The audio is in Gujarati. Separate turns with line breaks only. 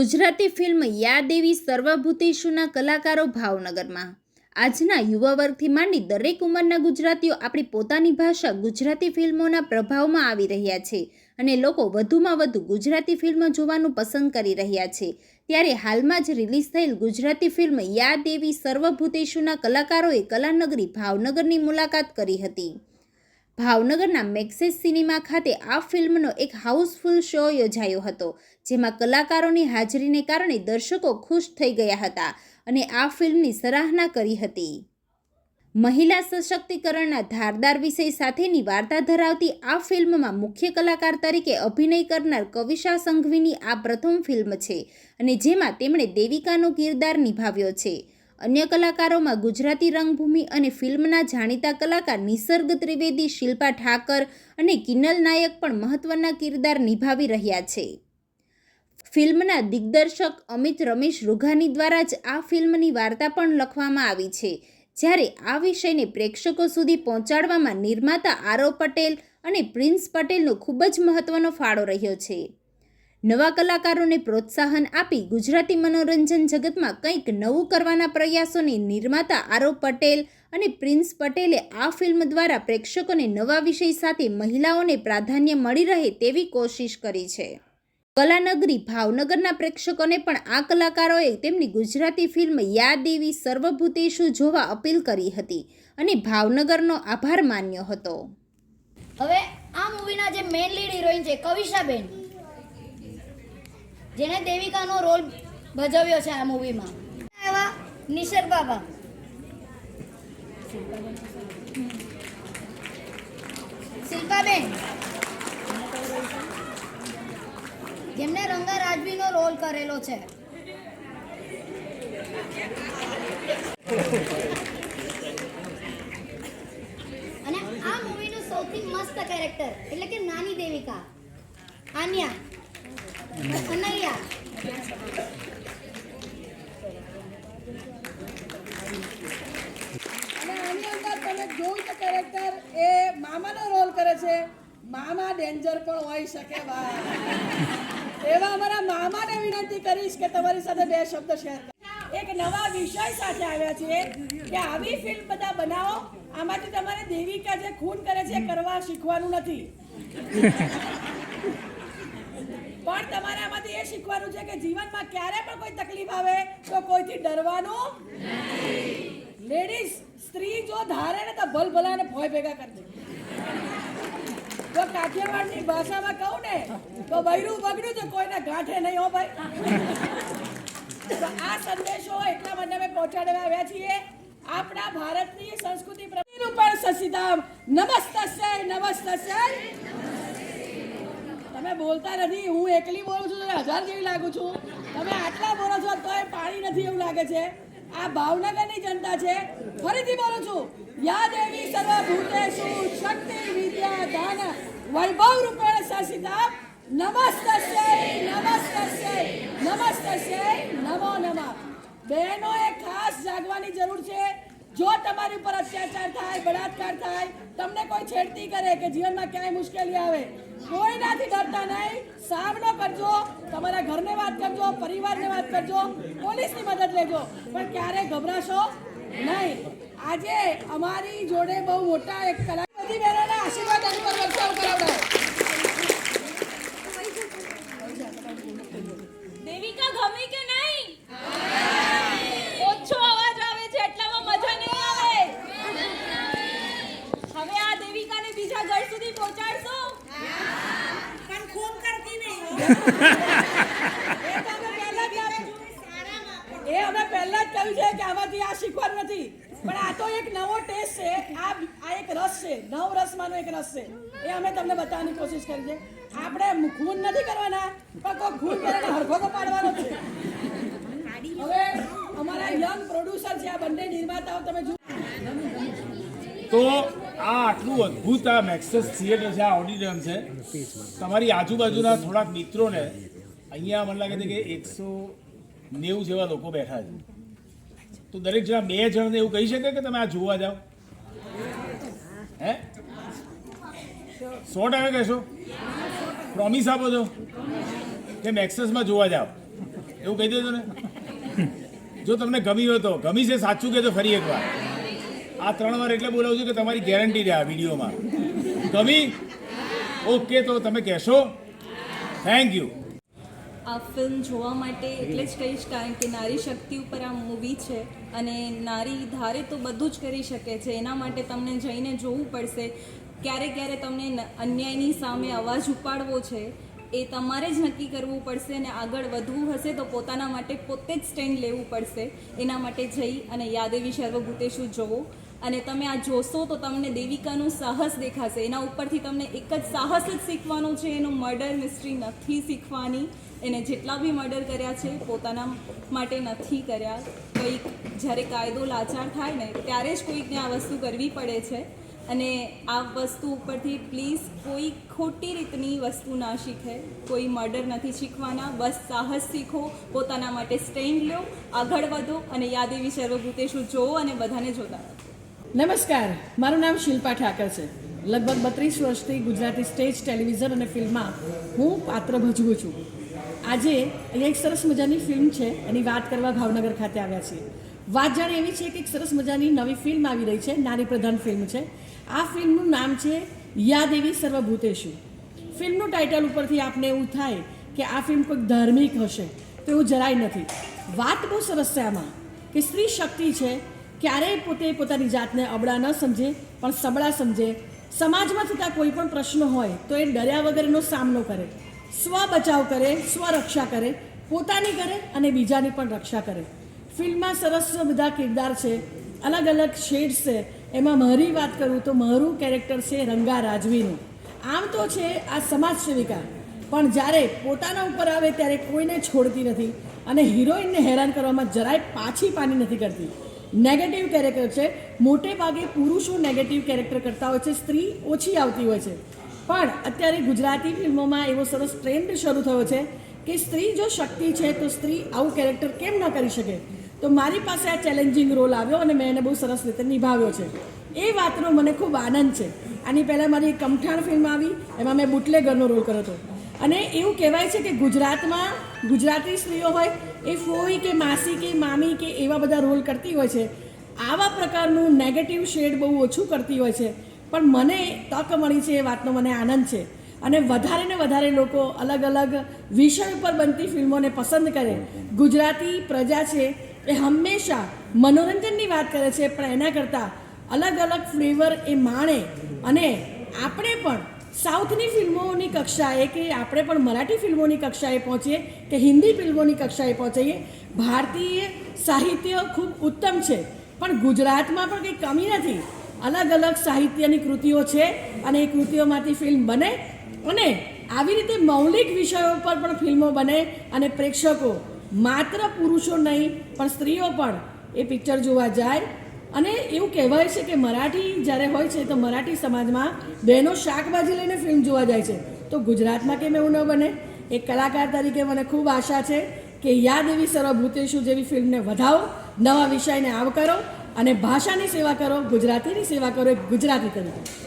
ગુજરાતી ફિલ્મ યાદેવી સર્વભૂતેશુના કલાકારો ભાવનગરમાં. આજના યુવા વર્ગથી માંડી દરેક ઉંમરના ગુજરાતીઓ આપણી પોતાની ભાષા ગુજરાતી ફિલ્મોના પ્રભાવમાં આવી રહ્યા છે અને લોકો વધુમાં વધુ ગુજરાતી ફિલ્મો જોવાનું પસંદ કરી રહ્યા છે. ત્યારે હાલમાં જ રિલીઝ થયેલ ગુજરાતી ફિલ્મ યાદેવી સર્વભૂતેશુના કલાકારોએ કલાનગરી ભાવનગરની મુલાકાત કરી હતી. ભાવનગરના મેક્સેસ સિનેમા ખાતે આ ફિલ્મનો એક હાઉસફુલ શો યોજાયો હતો, જેમાં કલાકારોની હાજરીને કારણે દર્શકો ખુશ થઈ ગયા હતા અને આ ફિલ્મની સરાહના કરી હતી. મહિલા સશક્તિકરણના ધારદાર વિષય સાથેની વાર્તા ધરાવતી આ ફિલ્મમાં મુખ્ય કલાકાર તરીકે અભિનય કરનાર કવિશા સંઘવીની આ પ્રથમ ફિલ્મ છે અને જેમાં તેમણે દેવિકાનો કિરદાર નિભાવ્યો છે. અન્ય કલાકારોમાં ગુજરાતી રંગભૂમિ અને ફિલ્મના જાણીતા કલાકાર નિસર્ગ ત્રિવેદી શિલ્પા ઠાકર અને કિન્નલ નાયક પણ મહત્વના કિરદાર નિભાવી રહ્યા છે. ફિલ્મના દિગ્દર્શક અમિત રમેશ રૂઘાની દ્વારા જ આ ફિલ્મની વાર્તા પણ લખવામાં આવી છે. જ્યારે આ વિષયને પ્રેક્ષકો સુધી પહોંચાડવામાં નિર્માતા આરવ પટેલ અને પ્રિન્સ પટેલનો ખૂબ જ મહત્વનો ફાળો રહ્યો છે. નવા કલાકારોને પ્રોત્સાહન આપી ગુજરાતી મનોરંજન જગતમાં કંઈક નવું કરવાના પ્રયાસોની નિર્માતા આરવ પટેલ અને પ્રિન્સ પટેલે આ ફિલ્મ દ્વારા પ્રેક્ષકોને નવા વિષય સાથે મહિલાઓને પ્રાધાન્ય મળી રહે તેવી કોશિશ કરી છે. કલાનગરી ભાવનગરના પ્રેક્ષકોને પણ આ કલાકારોએ તેમની ગુજરાતી ફિલ્મ યાદ એવી સર્વભૂતેશુ જોવા અપીલ કરી હતી અને ભાવનગરનો આભાર માન્યો હતો.
હવે આ મૂવીના જે મેઇન લીડ હિરોઈન છે, કવિશાબેન જેણે દેવિકાનો રોલ ભજવ્યો છે આ મૂવીમાં. એવા નિશર બાબા. શિલ્પાબેન. જેમને રંગા રાજવીનો રોલ કરેલો છે. અને આ મૂવીનું સૌથી મસ્ત કેરેક્ટર એટલે કે નાની દેવિકા. આન્યા કનૈયા
અને આની અંદર તમે જોયું તો કેરેક્ટર એ મામાનો રોલ કરે છે. મામા ડેન્જર પણ હોઈ શકે ભાઈ. એવા અમારા મામાને વિનંતી કરીશ કે તમારી સાથે બે શબ્દ શેર એક નવા વિષય સાથે આવ્યા છીએ કે આવી ફિલ્મ બધા બનાવો. આમાંથી તમારે દેવિકા જે ખૂન કરે છે કરવા શીખવાનું નથી. પણ તમારે આમાંથી એ શીખવાનું છે કે જીવનમાં ક્યારે પણ કોઈ તકલીફ આવે તો કોઈથી ડરવાનું લેડીઝ સ્ત્રી જો ધારે ને તો ભલ ભલાને ભોય ભેગા કરી જો કાઠિયાવાડની ભાષામાં કહું ને, તો બૈરું બગડ્યું તો કોઈને ગાંઠે નહીં હો ભાઈ. આ સંદેશો એટલા માટે અમે પહોંચાડવા આવ્યા છીએ. આપણા ભારતની સંસ્કૃતિ પ્રતિનું પણ સસીધામ નમસ્તસ્ય નમસ્તસ્ય. બોલતા નથી, હું એકલી બોલું છું તો હજાર જેવી લાગુ છું. તમે આટલા બોલો છો, તોય પાણી નથી એવું લાગે છે. આ ભાવનગરની જનતા છે. ફરીથી બોલું છું. યા દેવી સર્વભૂતેષુ શક્તિ, વિદ્યા દાન વૈભવ રૂપેણ શાસિતા, નમસ્તસ્ય નમસ્તસ્ય નમસ્તસ્ય, નમો નમઃ. બહેનોએ ખાસ જાગવાની જરૂર છે. જો તમારી ઉપર અત્યાચાર થાય, બળાત્કાર થાય, તમને કોઈ છેડતી કરે કે જીવનમાં ક્યાંય મુશ્કેલી આવે, કોઈનાથી ડરતા નહીં. સામનો કરજો, તમારા ઘરને વાત કરજો, પરિવારને વાત કરજો, પોલીસની મદદ લેજો. પણ ક્યારે ગભરાશો? નહીં. આજે અમારી જોડે બહુ મોટા એક કલા બધી બહેનોના આશીર્વાદ એની પર વર્ષાવ કરાવડાય
દેવિકા ગમી કે નહીં ઓછો અવાજ આવે છે એટલામાં મજા નહીં આવે હવે આ દેવિકાને બીજા ઘર સુધી પહોંચાડશો પણ ખૂન કરતી નહીં
એ તો અમે પહેલા જ આપ- એ અમે પહેલા જ કહ્યું છે કે આમાંથી આ શીખવાનું નથી. પણ આ તો એક નવો ટેસ્ટ છે. આ આ એક રસ છે. નવ રસમાંનો એક રસ છે. એ અમે તમને બતાવવાની કોશિશ કરી છે. આપણે ખૂન નથી કરવાના, પણ કોઈ ખૂન કરીને હરખો તો પાડવાનો છે. હવે અમારા યંગ પ્રોડ્યુસર છે, આ બંને નિર્માતાઓ, તમે જુઓ.
તો આ આટલું અદ્ભુત આ મેક્સસ થિયેટર છે, આ ઓડિટોરિયમ છે. તમારી આજુબાજુના થોડાક મિત્રોને અહીંયા મને લાગે છે કે એકસો નેવું જેવા લોકો બેઠા છે. તો દરેક જણા બે જણને એવું કહી શકે કે તમે આ જોવા જાઓ? હે? સો ટકા કહેશો? પ્રોમિસ આપો છો કે મેક્સેસમાં જોવા જાઓ. એવું કહી દેજો ને. જો તમને ગમી હોય તો. ગમી છે સાચું કહેજો ફરી એકવાર. આ ત્રણ વાર એટલે બોલાવું છું કે તમારી ગેરંટી રહે આ વિડીયોમાં. ગમી? ઓકે તો તમે કહેશો. થેન્ક યુ
આ ફિલ્મ જોવા માટે એટલે જ કહીશ કારણ કે નારી શક્તિ ઉપર આ મૂવી છે અને નારી ધારે તો બધું જ કરી શકે છે. એના માટે તમને જઈને જોવું પડશે ક્યારે ક્યારે તમને અન્યાયની સામે અવાજ ઉપાડવો છે. એ તમારે જ નક્કી કરવું પડશે અને આગળ વધવું હશે તો પોતાના માટે પોતે જ સ્ટેન્ડ લેવું પડશે. એના માટે જઈ અને યાદેવી સર્વભૂતેશું જોવો. અને તમે આ જોશો તો તમને દેવિકાનું સાહસ દેખાશે. એના ઉપરથી તમને એક જ સાહસ જ શીખવાનું છે. એનું મર્ડર મિસ્ટ્રી નથી શીખવાની. એને જેટલા બી મર્ડર કર્યા છે, પોતાના માટે નથી કર્યા. કંઈક જ્યારે કાયદો લાચાર થાય ને, ત્યારે જ કોઈકને આ વસ્તુ કરવી પડે છે. અને આ વસ્તુ ઉપરથી પ્લીઝ કોઈ ખોટી રીતની વસ્તુ ના શીખે. કોઈ મર્ડર નથી શીખવાના. બસ સાહસ શીખો, પોતાના માટે સ્ટેન્ડ લો, આગળ વધો અને યાદેવી સર્વભૂતેશું જોવો અને બધાને જોતા રહો.
નમસ્કાર. મારું નામ શિલ્પા ઠાકર છે. લગભગ બત્રીસ વર્ષથી ગુજરાતી સ્ટેજ, ટેલિવિઝન અને ફિલ્મમાં હું પાત્ર ભજવું છું. આજે અહીંયા એક સરસ મજાની ફિલ્મ છે. એની વાત કરવા ભાવનગર ખાતે આવ્યા છીએ. વાત જાણે એવી છે કે એક સરસ મજાની નવી ફિલ્મ આવી રહી છે. નારી પ્રધાન ફિલ્મ છે. આ ફિલ્મનું નામ છે યાદ એવી સર્વભૂતેશુ. ફિલ્મનું ટાઇટલ ઉપરથી આપને એવું થાય કે આ ફિલ્મ કોઈક ધાર્મિક હશે. તો એવું જરાય નથી. વાત બહુ સરસ છે આમાં કે સ્ત્રી શક્તિ છે ક્યારેય પોતે પોતાની જાતને અબળા ન સમજે, પણ સબળા સમજે. સમાજમાં થતા કોઈ પણ પ્રશ્નો હોય, તો એ ડર્યા વગરનો સામનો કરે. સ્વ બચાવ કરે સ્વરક્ષા કરે, પોતાની કરે અને બીજાની પણ રક્ષા કરે. ફિલ્મમાં સરસ બધા કિરદાર છે, અલગ અલગ શેડ્સ છે. એમાં મારી વાત કરું તો મારું કેરેક્ટર છે રંગા રાજવીનું. આમ તો છે આ સમાજ સેવિકા. પણ જ્યારે પોતાના ઉપર આવે ત્યારે કોઈને છોડતી નથી અને હિરોઈનને હેરાન કરવામાં જરાય પાછી પાની નથી કરતી. નેગેટિવ કેરેક્ટર છે. મોટે ભાગે પુરુષો નેગેટિવ કેરેક્ટર કરતા હોય છે, સ્ત્રી ઓછી આવતી હોય છે. પણ અત્યારે ગુજરાતી ફિલ્મોમાં એવો સરસ ટ્રેન્ડ શરૂ થયો છે કે સ્ત્રી જો શક્તિ છે તો સ્ત્રી આવું કેરેક્ટર કેમ ન કરી શકે? તો મારી પાસે આ ચેલેન્જિંગ રોલ આવ્યો અને મેં એને બહુ સરસ રીતે નિભાવ્યો છે. એ વાતનો મને ખૂબ આનંદ છે. આની પહેલાં મારી કમઠાણ ફિલ્મ આવી, એમાં મેં બુટલેગરનો રોલ કર્યો હતો. અને એવું કહેવાય છે કે ગુજરાતમાં ગુજરાતી સ્ત્રીઓ હોય એ ફોઈ કે માસી કે મામી કે એવા બધા રોલ કરતી હોય છે. આવા પ્રકારનું નેગેટિવ શેડ બહુ ઓછું કરતી હોય છે. પણ મને તક મળી છે એ વાતનો મને આનંદ છે. અને વધારે ને વધારે લોકો અલગ અલગ વિષય ઉપર બનતી ફિલ્મોને પસંદ કરે. ગુજરાતી પ્રજા છે એ હંમેશા મનોરંજનની વાત કરે છે પણ એના કરતાં. અલગ અલગ ફ્લેવર એ માણે. અને આપણે પણ સાઉથની ફિલ્મોની કક્ષાએ કે આપણે પણ મરાઠી ફિલ્મોની કક્ષાએ પહોંચીએ કે હિન્દી ફિલ્મોની કક્ષાએ પહોંચીએ, ભારતીય સાહિત્ય ખૂબ ઉત્તમ છે. પણ ગુજરાતમાં પણ કંઈ કમી નથી. અલગ અલગ સાહિત્યની કૃતિઓ છે અને એ કૃતિઓમાંથી ફિલ્મ બને અને આવી રીતે મૌલિક વિષયો પર પણ ફિલ્મો બને અને પ્રેક્ષકો માત્ર પુરુષો નહીં પણ સ્ત્રીઓ પણ એ પિક્ચર જોવા જાય અને એવું કહેવાય છે કે મરાઠી જ્યારે હોય છે તો મરાઠી સમાજમાં બહેનો શાકભાજી લઈને ફિલ્મ જોવા જાય છે. તો ગુજરાતમાં કેમ એવું ન બને? એક કલાકાર તરીકે મને ખૂબ આશા છે કે યાદ એવી સર્વભૂતેશુ જેવી ફિલ્મને વધાવો, નવા વિષયને આવકારો અને ભાષાની સેવા કરો, ગુજરાતીની સેવા કરો, એક ગુજરાતી તરીકે.